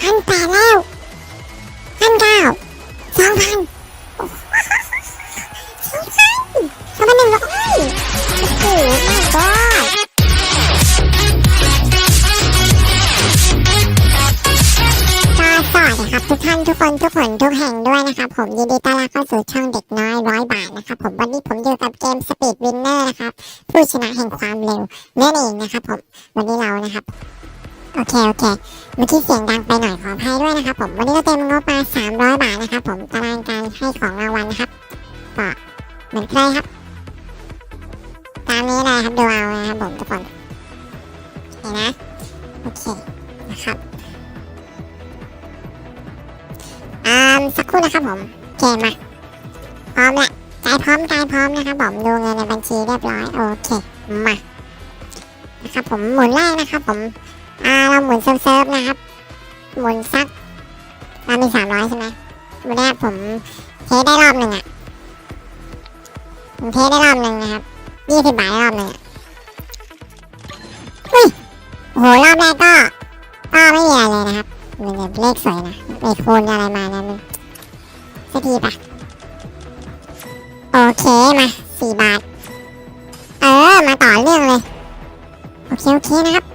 พันแปดแล้วพันเก้าสองพันสองพันสองพันหนึ่งร้อยโอ้โหไม่ก็ก็สวัสดีครับทุกท่านทุกคนทุกคนทุกแห่งด้วยนะครับผมยินดีต้อนรับเข้าสู่ช่องเด็กน้อยร้อยบาทนะครับผมวันนี้ผมอยู่กับเกมสปีดวินเนอร์นะครับผู้ชนะแห่งความเร็วนั่นเองนะครับผมวันนี้เรานะครับ โอเคโอเคเมื่อกี้เสียงดังไปหน่อยขออภัยด้วยนะครับผมวันนี้เราเต็มงบมา300 บาทนะครับผมตารางการให้ของรางวัลนะครับก็เหมือนเคยครับ ตามนี้เลยครับดูเอานะครับผมทุกคนโอเคนะโอเคนะครับอ่าสักครู่นะครับผมเคมาพร้อมละใจพร้อมใจพร้อมนะครับผมดูเงินในบัญชีเรียบร้อยโอเคมานะครับผมหมุนแรกนะครับผม อ่าเราหมุนเซิร์ฟๆนะครับ หมุนสักเรามีสามร้อยใช่ไหมวันแรกผมเทได้รอบหนึ่งอะ ผมเทได้รอบหนึ่งนะครับยี่สิบบาทรอบหนึ่งเฮ้ยโหรอบแรกก็ ก็ไม่มีอะไรเลยนะครับมันเนี่ยเลขสวยนะเลขคูณอะไรมานะมันสักทีปะโอเคมาสี่บาท เออ มาต่อเรื่องเลย โอเค โอเคนะครับ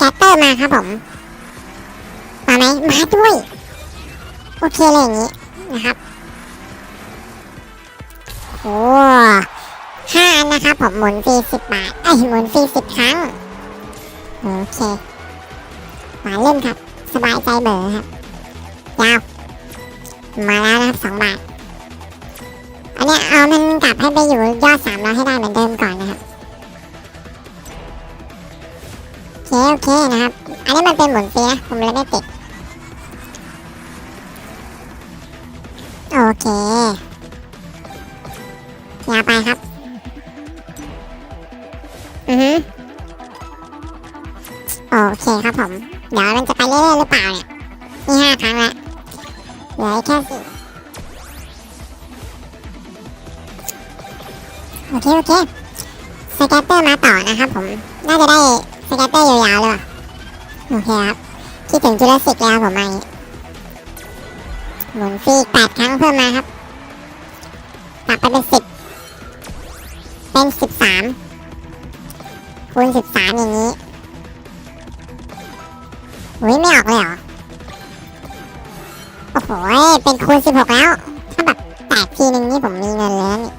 แกตเตอร์มาครับผม มาไหมมาด้วย โอเคเลยอย่างนี้นะครับโอ้ห้าอันนะครับผมหมุนฟรีสิบบาทไอ้หมุนฟรีสิบครั้ง โอเค มาเล่นครับ สบายใจเบอร์ครับยาวมาแล้วนะครับสองบาท อันเนี้ยเอามันกลับให้ไปอยู่ยอดสามร้อยให้ได้เหมือนเดิมก่อน โอเคนะครับ อันนี้มันเป็นหมุนฟรีนะ ผมเลยไม่ติด โอเคยาไปครับ อือฮึโอเคครับผม เดี๋ยวมันจะไปเรื่อยๆหรือเปล่าเนี่ย นี่ห้าครั้งละเหลือแค่สี่โอเค โอเคสแกตเตอร์มาต่อนะครับผม น่าจะได้ สแกตเตอร์ยาวๆเลยวะโอเคครับ คิดถึงจุลศิษย์แล้วผมมาอย่างงี้หมุนฟีแปดครั้งเพิ่มมาครับกลับไปเป็นสิบเป็นสิบสามคูณสิบสามอย่างนี้อุ้ยไม่ออกเลยเหรอ โอ้โห เป็นคูณสิบหกแล้ว ถ้าแบบแตกทีหนึ่งนี่ผมมีเงินเลยนะนี่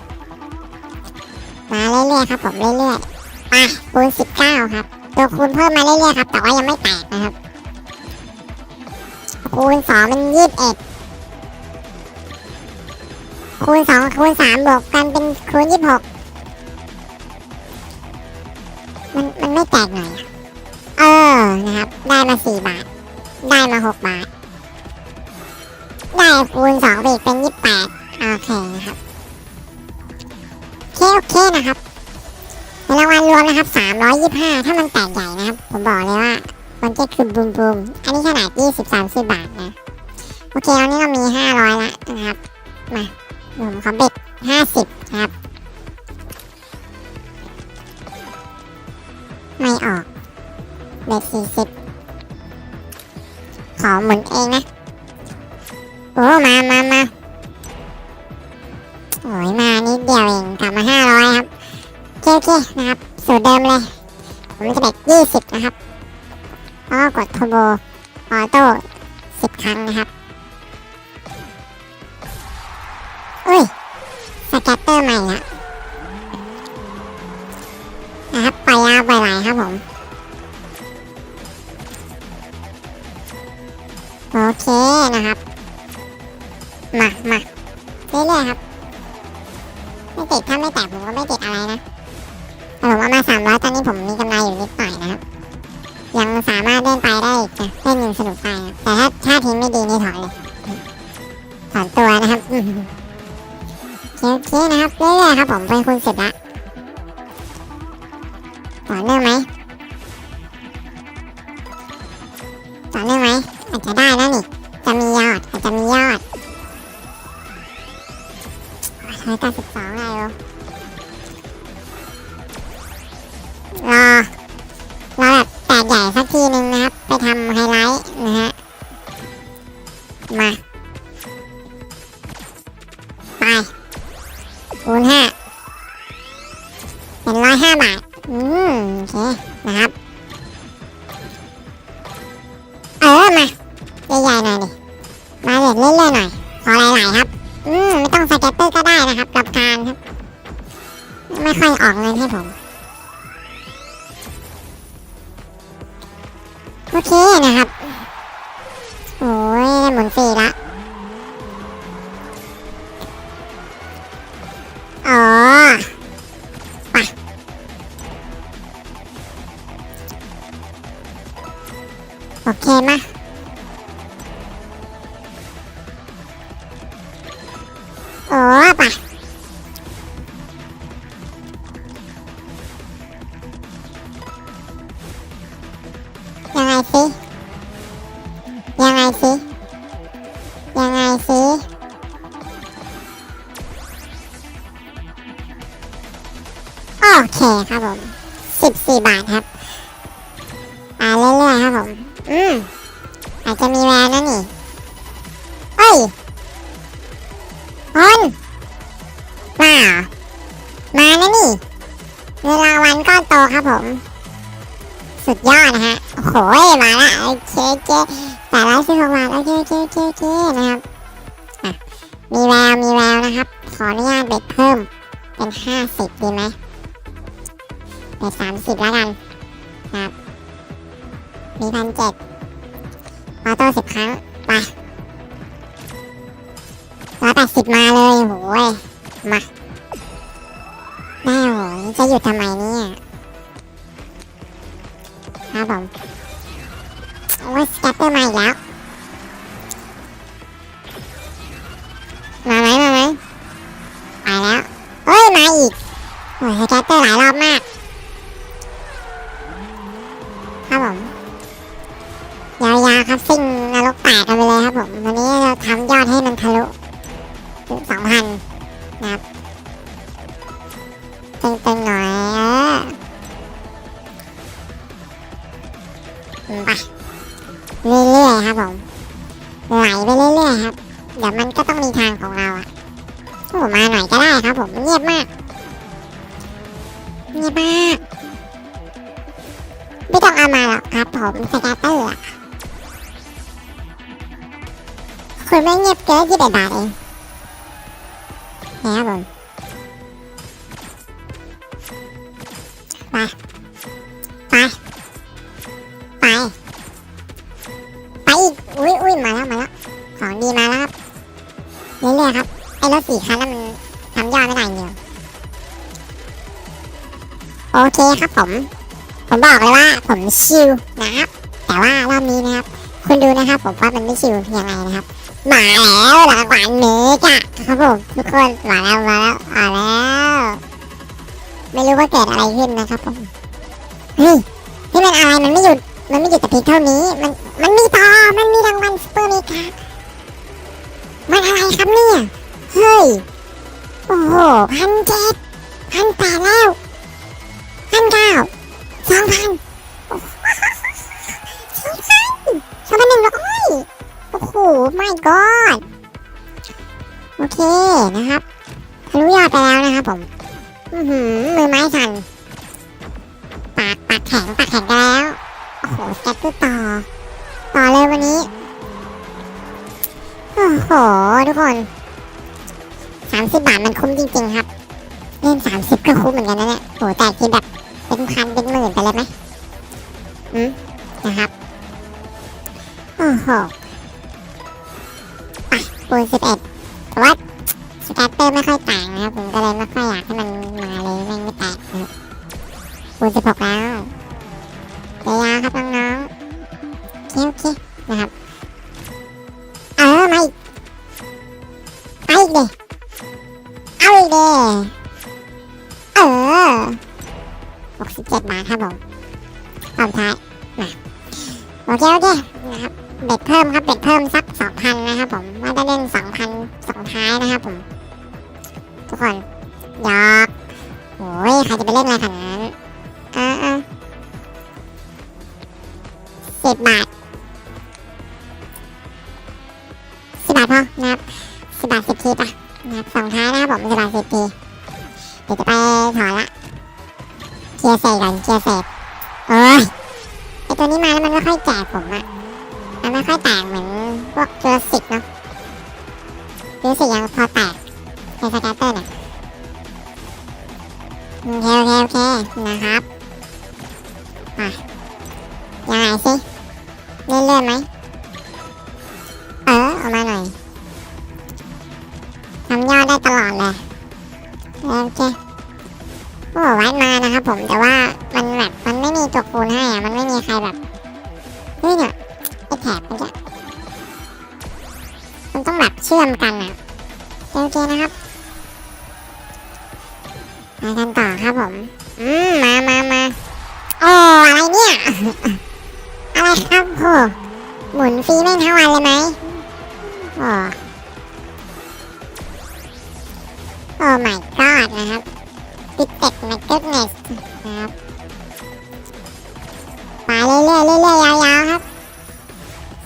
มาเรื่อยๆครับผมเรื่อยๆไปคูณสิบเก้าครับ ตัวคูณเพิ่มมาเรื่อยๆครับ แต่ว่ายังไม่แตกนะครับ คูณสองเป็นยี่สิบเอ็ดคูณสองคูณสามบวกกันเป็นคูณยี่สิบหกมันมันไม่แตกหน่อยเออนะครับ ได้มาสี่บาท ได้มาหกบาท ได้คูณสองอีกเป็น ร้อยยี่ห้าถ้ามันแตกใหญ่นะครับ ผมบอกเลยว่าบันเก็คือบูมบูมอันนี้ขนาดยี่สิบสามสิบบาทนะ โอเคตอนนี้ก็มี 500แล้วนะครับ มาผมขอเบ็ดห้าสิบครับ ไม่ออก เบ็สิบขอหมุน โบออโต้สิบครั้งนะครับอุ้ยสแกตเตอร์ใหม่ละ ดไฟแต่ถ้าถ้าทีมไม่ดีนี่ถอนเลยถอนตัวนะครับเทียอเคนะครับเรื่อยๆครับผมเป็นคุณเสร็จละต่อเนื่องไหมต่อเนื่องไหมอาจจะได้แล้วนี่จะมียอดอาจจะมียอดร้อยเก้าสิบสองไงรอรอแบบแตกใหญ่สักที ไม่ค่อยออกเงินให้ผม โอเคนะครับ โอ้ยหมุนฟรีละอ๋อไปโอเคมาโอ้ไป อาจจะมีแววนะนี่เอ้ยคนว้าวมาแล้วนี่เงินราวัลก้อนโตครับผม สุดยอดนะฮะ โอ้โหมาละโอเคเคแต่ละสิบหกบาทโอเคโอเคโอเคโอเคนะครับอะมีแววมีแววนะครับ ขออนุญาตเบ็ดเพิ่มเป็นห้าสิบดีไหมไปสามสิบแล้วกันครับมีพันเจ็ด อโต้สิบครั้ง ไปร้อยแปดสิบมาเลยโหยมาได้โหยจะหยุดทำไมเนี่ยครับผมโอ้ยสแกตเตอร์มาอีกแล้ว มาไหมมาไหมไปแล้วเอ้ย มาอีก โอ้ยสแกตเตอร์หลายรอบมาก เราอะโอ้มาหน่อยก็ได้ครับผมเงียบมากเงียบมากไม่ต้องเอามาหรอกครับผมสแกตเตอร์อะคุณไม่เงียบเกินยี่สิบบาทเองนะครับผมไป รับไอ้รถสี่คันนั้นมันทำยอดไม่ได้เดียวโอเคครับผม ผมบอกเลยว่าผมชิลนะครับ แต่ว่ารอบนี้นะครับ คุณดูนะครับ ผมว่ามันไม่ชิลยังไงนะครับ มาแล้วรางวัลเมกะครับผมทุกคนมาแล้วมาแล้วมาแล้วไม่รู้ว่าเกิดอะไรขึ้นนะครับผมเฮ้ยนี่มันอะไรมันไม่หยุดมันไม่หยุดแต่เพียงเท่านี้มัน มือไม้สั่นปากปากแข็งปากแข็งกันแล้วโอ้โหแก๊ปต่อ ต่อเลยวันนี้ โอ้โห ทุกคนสามสิบบาทมันคุ้มจริง ๆ ครับ เล่นสามสิบก็คุ้มเหมือนกันนะเนี่ยโอ้แต่กินแบบเป็นพันเป็นหมื่นไปเลยไหมอืมนะครับ โอ้โหไปปูนสิบเอ็ดแต่ว่าสแกตเตอร์ไม่ค่อยต่างนะครับ ผมก็เลยไม่ค่อยอยากให้มัน ปูนสิบหกแล้วเดียาครับน้องๆโอเคโอเคนะครับ เออมาอีกไปอีกเดเอาอีกเดเออหกสิบเจ็ดบาทครับผมตอนท้ายมาโอเคโอเคนะครับเบ็ดเพิ่มครับเบ็ดเพิ่มสักสองพันนะครับผมว่าจะเล่นสองพันสองท้ายนะครับผมทุกคนหยอกโอ้ยใครจะไปเล่นอะไรขนาดนั้น สิบบาทสิบบาทพอนะครับสิบบาทสิบทีไปนะครับสองท้ายนะครับผมสิบบาทสิบทีเดี๋ยวจะไปถอนละเคลียร์เศษก่อนเคลียร์เศษโอ้ยไอตัวนี้มาแล้วมันไม่ค่อยแจกผมอะมันไม่ค่อยแตกเหมือนพวกเจอสิกเนาะเจอสิกยังพอแตกในสแกตเตอร์เนี่ยโอเคโอเคโอเคนะครับ โอ้วัดมานะครับผมแต่ว่ามันแบบมันไม่มีตัวคูณให้อะมันไม่มีใครแบบเฮ้ยเนี่ยไอแถบมันจะมันต้องแบบเชื่อมกันอะโอเคนะครับมากันต่อครับผม อืมมามามาโอ้อะไรเนี่ย อะไรครับโหหมุนฟรีแม่ทั้งวันเลยไหมโอ้โอ้ my god นะครับ ติดเต็กนะ goodness นะครับไปเรื่อยๆเรื่อยๆยาวๆครับ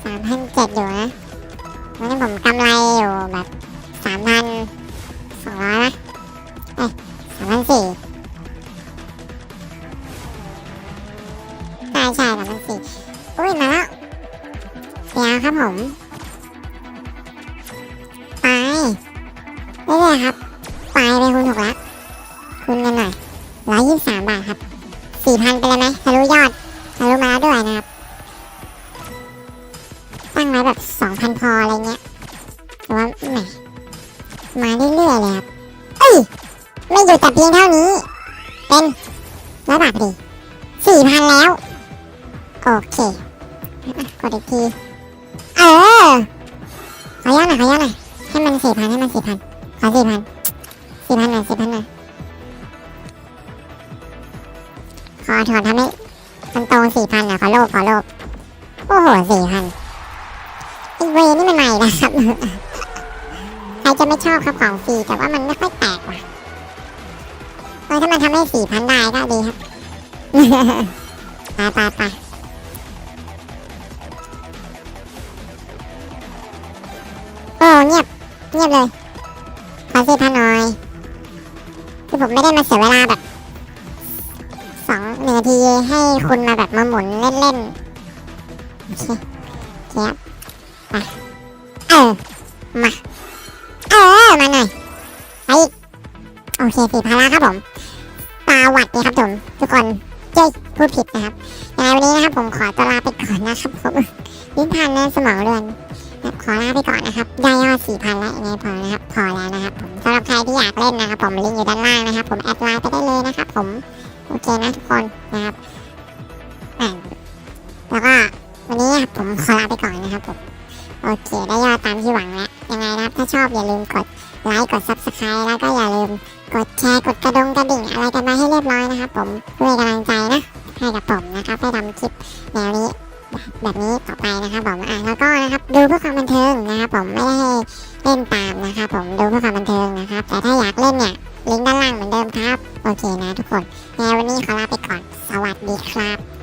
สามพันเจ็ดอยู่นะวันนี้ผมกำไรอยู่แบบสามพันสองร้อยนะเอ้สามพันสี่ใช่ใช่สามพันสี่อุ้ยมาแล้วเดี๋ยวครับผมไปเรื่อยๆครับ ไปไปคุณถูกแล้ว คุณกันหน่อยร้อยยี่สิบสามบาทครับสี่พันไปเลยไหมทะลุยอดทะลุมาแล้วด้วยนะครับ ตั้งไว้แบบสองพันพออะไรเงี้ยแต่ว่าแหมมาเรื่อยๆเลยครับเอ้ย ไม่หยุดแต่เพียงเท่านี้ เป็นร้อยบาทพอดีสี่พันแล้ว โอเคกดอีกที เออ ขอย้อนหน่อยขอย้อนหน่อยให้มันสี่พันให้มันสี่พันขอสี่พันสี่พันหน่อยสี่พันหน่อย ขอถอนทำให้มันโตสี่พันอะขอโลภขอโลภโอ้โหสี่พันอีเวนี่มันใหม่นะครับ ใครจะไม่ชอบครับของฟรีแต่ว่ามันไม่ค่อยแตกว่ะเออถ้ามันทำให้สี่พันได้ก็ดีครับไปไปไปโอ้เงียบเงียบเลย ขอสี่พันหน่อย คือผมไม่ได้มาเสียเวลาแบบ นาทีให้คุณมาแบบมาหมุนเล่นๆ โอเคเทียบไปเออ มา เออ มาหน่อยไปอีกโอเคสี่พันแล้วครับผมตาหวัดดีครับผมทุกคนเจ้พูดผิดนะครับยังไงวันนี้นะครับผมขอตัวลาไปก่อนนะครับผมนิทานในสมองเรือนขอลาไปก่อนนะครับ ได้ยอดสี่พันแล้วยังไงพอนะครับ พอแล้วนะครับผมสำหรับใครที่อยากเล่นนะครับ ผมลิงก์อยู่ด้านล่างนะครับ ผมแอดไลน์ไปได้เลยนะครับผม โอเคนะทุกคนนะครับแล้วก็วันนี้ผมขอลาไปก่อนนะครับผมโอเคได้ยอดตามที่หวังแล้วยังไงนะครับถ้าชอบอย่าลืมกดไลค์กด subscribe แล้วก็อย่าลืมกดแชร์กดกระดงกระดิ่งอะไรกันมาให้เรียบร้อยนะครับผมเพื่อกำลังใจนะให้กับผมนะครับได้ทำคลิปแนวนี้ แบบนี้ต่อไปนะครับผมอะแล้วก็นะครับดูเพื่อความบันเทิงนะครับผมไม่ได้ให้เล่นตามนะครับผมดูเพื่อความบันเทิงนะครับ แต่ถ้าอยากเล่นเนี่ยลิงก์ด้านล่างเหมือนเดิมครับ โอเคนะทุกคนในวันนี้ขอลาไปก่อน สวัสดีครับ